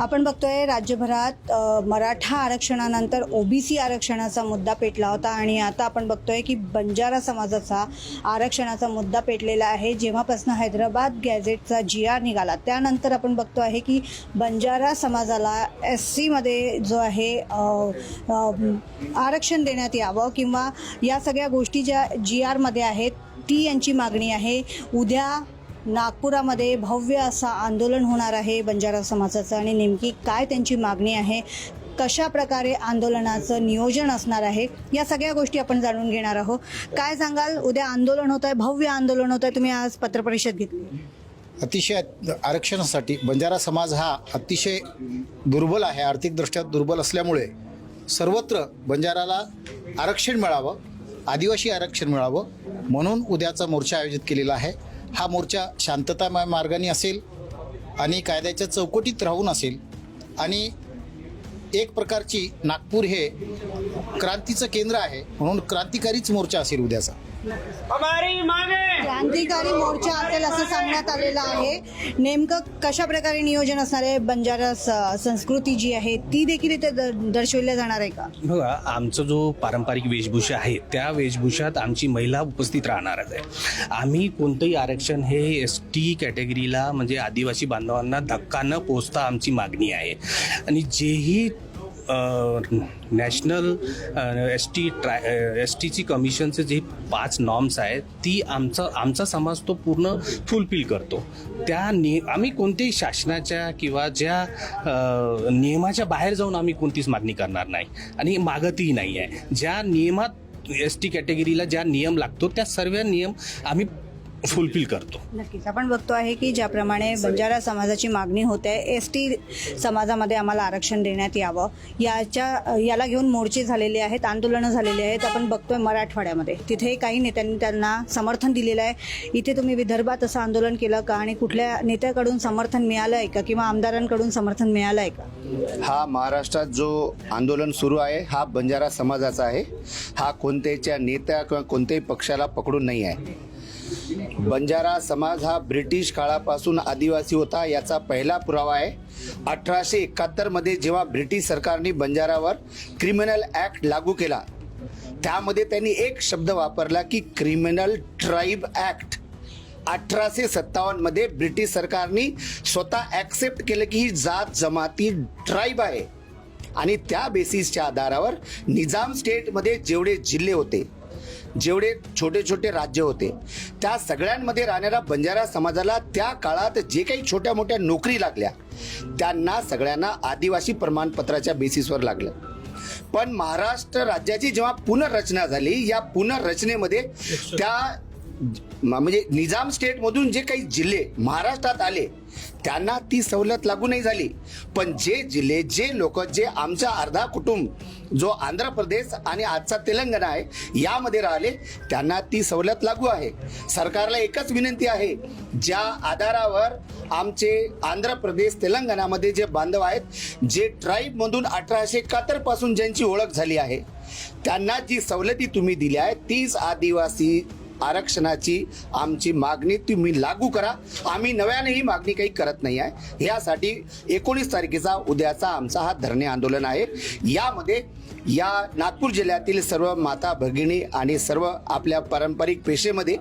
आपण बघतोय राज्यभरात मराठा आरक्षणानंतर ओबीसी आरक्षणाचा मुद्दा पेटला होता आणि आता आपण बघतोय की बंजारा समाजाचा आरक्षणाचा मुद्दा पेटलेला आहे. जेव्हापासून हैदराबाद गॅझेटचा जी आर निघाला त्यानंतर आपण बघतो आहे की बंजारा समाजाला एस सीमध्ये जो आहे आरक्षण देण्यात यावं किंवा या सगळ्या गोष्टी ज्या जी आरमध्ये आहेत ती यांची मागणी आहे. उद्या नागपुरामध्ये भव्य असं आंदोलन होणार आहे बंजारा समाजाचं आणि नेमकी काय त्यांची मागणी आहे? कशा प्रकारे आंदोलनाचं नियोजन असणार आहे? या सगळ्या गोष्टी आपण जाणून घेणार आहोत. काय सांगाल? उद्या आंदोलन होत आहे भव्य आंदोलन होत आहे तुम्ही आज पत्रपरिषद घेतली. अतिशय आरक्षणासाठी बंजारा समाज हा अतिशय दुर्बल आहे. आर्थिकदृष्ट्या दुर्बल असल्यामुळे सर्वत्र बंजाराला आरक्षण मिळावं आदिवासी आरक्षण मिळावं म्हणून उद्याचा मोर्चा आयोजित केलेला आहे. हा मोर्चा शांततामय मार्गाने असेल आणि कायद्याच्या चौकटीत राहून असेल आणि एक प्रकारची नागपूर हे क्रांतीचं केंद्र आहे म्हणून क्रांतिकारीच मोर्चा असेल उद्याचा. क्रांतिकारी मोर्चा असेल असं सांगण्यात आलेलं आहे. नेमकं कशा प्रकारे नियोजन असणार आहे? बंजारा स- संस्कृती जी आहे ती देखील इथे द- दर्शवल्या जाणार आहे का? बघा आमचा जो पारंपरिक वेशभूषा आहे त्या वेशभूषात आमची महिला उपस्थित राहणारच आहे. आम्ही कोणतंही आरक्षण हे एस टी कॅटेगरीला म्हणजे आदिवासी बांधवांना धक्का न पोचता आमची मागणी आहे. आणि जेही national S T tribe S टीची कमिशनचे जे पाच नॉर्म्स आहेत ती आमचा आमचा समाज तो पूर्ण फुलफिल करतो. त्या नि आम्ही कोणत्याही शासनाच्या किंवा ज्या नियमाच्या बाहेर जाऊन आम्ही कोणतीच मागणी करणार नाही. आणि मागतही नाही आहे. ज्या नियमात एस टी कॅटेगरीला ज्या नियम लागतो त्या सर्व नियम आम्ही फुलफिल करतो. नक्कीच. आपण बघतो आहे की ज्याप्रमाणे बंजारा समाजाची मागणी होते एस टी समाजामध्ये आम्हाला आरक्षण देण्यात यावं. याच्या याला घेऊन मोर्चे झालेले आहेत आंदोलनं झालेली आहेत. आपण बघतोय मराठवाड्यामध्ये. तिथे काही नेत्यांनी त्यांना समर्थन दिलेलं आहे. इथे तुम्ही विदर्भात असं आंदोलन केलं का? आणि कुठल्या नेत्याकडून समर्थन मिळालं आहे का? किंवा आमदारांकडून समर्थन मिळालं आहे का? हा महाराष्ट्रात जो आंदोलन सुरू आहे हा बंजारा समाजाचा आहे. हा कोणत्याच्या नेत्या किंवा कोणत्याही पक्षाला पकडून नाही आहे. बंजारा समाज हा ब्रिटिश काळापासून आदिवासी होता याचा पहिला पुरावा आहे. अठराशे एकाहत्तरमध्ये जेव्हा ब्रिटिश सरकारने बंजारावर क्रिमिनल ॲक्ट लागू केला त्यामध्ये त्यांनी एक शब्द वापरला की क्रिमिनल ट्राईब ॲक्ट अठराशे सत्तावन्नमध्ये ब्रिटिश सरकारने स्वतः ॲक्सेप्ट केलं की ही जात जमाती ट्राईब आहे. आणि त्या बेसिसच्या आधारावर निजाम स्टेटमध्ये जेवढे जिल्हे होते जेवढे छोटे छोटे राज्य होते त्या सगळ्यांमध्ये राहणाऱ्या बंजारा समाजाला त्या काळात जे काही छोट्या मोठ्या नोकरी लागल्या त्यांना सगळ्यांना आदिवासी प्रमाणपत्राच्या बेसिसवर लागलं. पण महाराष्ट्र राज्याची जेव्हा पुनर्रचना झाली या पुनर्रचनेमध्ये त्या म्हणजे निजाम स्टेटमधून जे काही जिल्हे महाराष्ट्रात आले त्यांना ती सवलत लागू नाही झाली. पण जे जिल्हे जे लोक जे आमचा अर्धा कुटुंब जो आंध्र प्रदेश आणि आजचा तेलंगणा आहे यामध्ये राहिले त्यांना ती सवलत लागू आहे. सरकारला एकच विनंती आहे ज्या आधारावर आमचे आंध्र प्रदेश तेलंगणामध्ये जे बांधव आहेत जे ट्राईबमधून अठराशे एकाहत्तरपासून ज्यांची ओळख झाली आहे त्यांना जी सवलती तुम्ही दिल्या आहेत तीच आदिवासी आरक्षणाची आमची मागणी तुम्ही लागू करा. आम्ही नव्याने ही मागणी काही करत नाही आहे. यासाठी एकोणीस तारखेचा उद्याचा आमचा हा धरणे आंदोलन आहे. यामध्ये या नागपूर जिल्ह्यातील सर्व माता भगिनी आणि सर्व आपल्या पारंपरिक पेशेमध्ये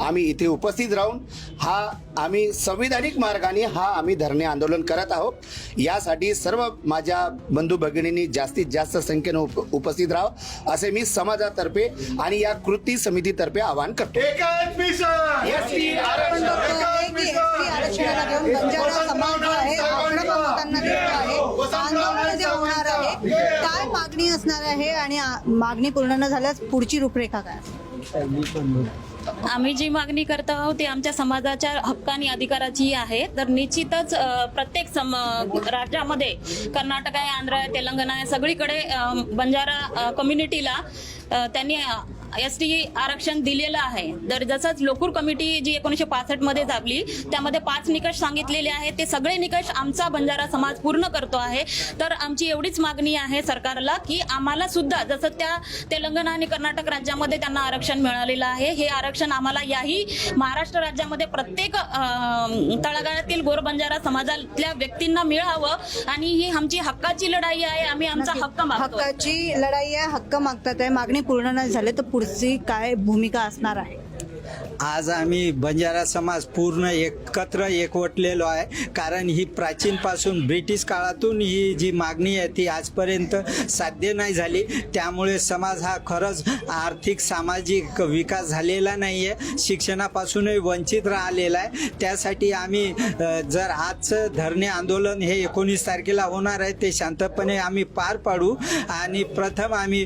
आम्ही इथे उपस्थित राहून हा आम्ही संविधानिक मार्गाने हा आम्ही धरणे आंदोलन करत आहोत. यासाठी सर्व माझ्या बंधू भगिनींनी जास्तीत जास्त संख्येनं उप उपस्थित राहावं असे मी समाजातर्फे आणि या कृती समितीतर्फे आवाहन करतो. आहे काय मागणी असणार आहे आणि मागणी पूर्ण न झाल्यास पुढची रूपरेखा काय? आम्ही जी मागणी करत आहोत ती आमच्या समाजाच्या हक्क आणि अधिकाराची आहे. तर निश्चितच प्रत्येक सम राज्यामध्ये कर्नाटक आहे आंध्र आहे तेलंगणा आहे सगळीकडे बंजारा कम्युनिटीला त्यांनी एस टी आरक्षण दिलेलं आहे. तर जसंच लोकूर कमिटी जी एकोणीशे पासष्टमध्ये झाली त्यामध्ये पाच निकष सांगितलेले आहेत. ते सगळे निकष आमचा बंजारा समाज पूर्ण करतो आहे. तर आमची एवढीच मागणी आहे सरकारला की आम्हाला सुद्धा जसं त्या तेलंगणा आणि कर्नाटक राज्यामध्ये त्यांना आरक्षण मिळालेलं आहे हे आरक्षण आम्हाला याही महाराष्ट्र राज्यामध्ये प्रत्येक तळागाळातील गोरबंजारा समाजातल्या व्यक्तींना मिळावं आणि ही आमची हक्काची लढाई आहे. आम्ही आमचा हक्क हक्काची लढाई आहे हक्क मागतात आहे. मागणी पूर्ण नाही झाली तर पुढची काय भूमिका असणार आहे? आज आम्ही बंजारा समाज पूर्ण एकत्र एकवटलेलो आहे. कारण ही प्राचीनपासून ब्रिटिश काळातून ही जी मागणी आहे ती आजपर्यंत साध्य नाही झाली. त्यामुळे समाज हा खरंच आर्थिक सामाजिक विकास झालेला नाही आहे शिक्षणापासूनही वंचित राहिलेला आहे. त्यासाठी आम्ही जर आजचं धरणे आंदोलन हे एकोणीस तारखेला होणार आहे ते शांतपणे आम्ही पार पाडू. आणि प्रथम आम्ही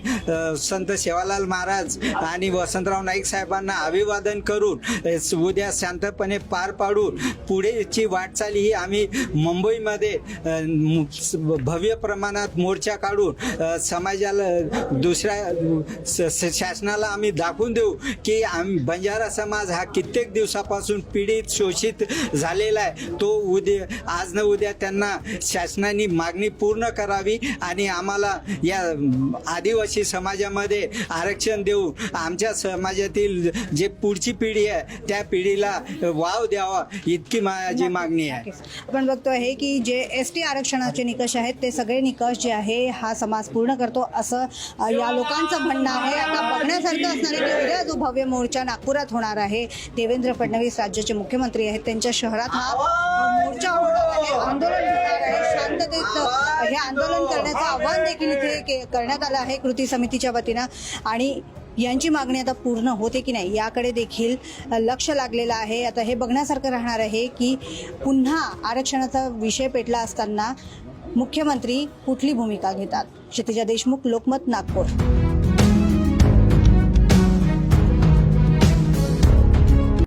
संत सेवालाल महाराज आणि वसंतराव नाईक साहेबांना अभिवादन करू. करून उद्या शांतपणे पार पाडून पुढेची वाटचाल ही आम्ही मुंबईमध्ये भव्य प्रमाणात मोर्चा काढून समाजाला दुसऱ्या स- शासनाला आम्ही दाखवून देऊ की आम बंजारा समाज हा कित्येक दिवसापासून पीडित शोषित झालेला आहे. तो उद्या आज न उद्या त्यांना शासनाने मागणी पूर्ण करावी आणि आम्हाला या आदिवासी समाजामध्ये आरक्षण देऊ. आमच्या समाजातील जे पुढची पिढी आहे त्या पिढीला वाव द्यावा इतकी माझी मागणी आहे. आपण बघतो आहे की जे एस टी आरक्षणाचे निकष आहेत ते सगळे निकष जे आहे हा समाज पूर्ण करतो असं या लोकांचं म्हणणं आहे. आता बघण्यासारखं असणार आहे की उद्या जो भव्य मोर्चा नागपुरात होणार आहे देवेंद्र फडणवीस राज्याचे मुख्यमंत्री आहेत त्यांच्या शहरात हा मोर्चा होणार आहे आंदोलन होणार आहे शांततेत हे आंदोलन करण्याचं आव्हान देखील इथे करण्यात आलं आहे कृती समितीच्या वतीनं. आणि यांची मागणी आता पूर्ण होते की नाही याकडे देखील लक्ष लागलेलं आहे. आता हे बघण्यासारखं राहणार आहे की पुन्हा आरक्षणाचा विषय पेटला असताना मुख्यमंत्री कुठली भूमिका घेतात? क्षितिजा देशमुख लोकमत नागपूर.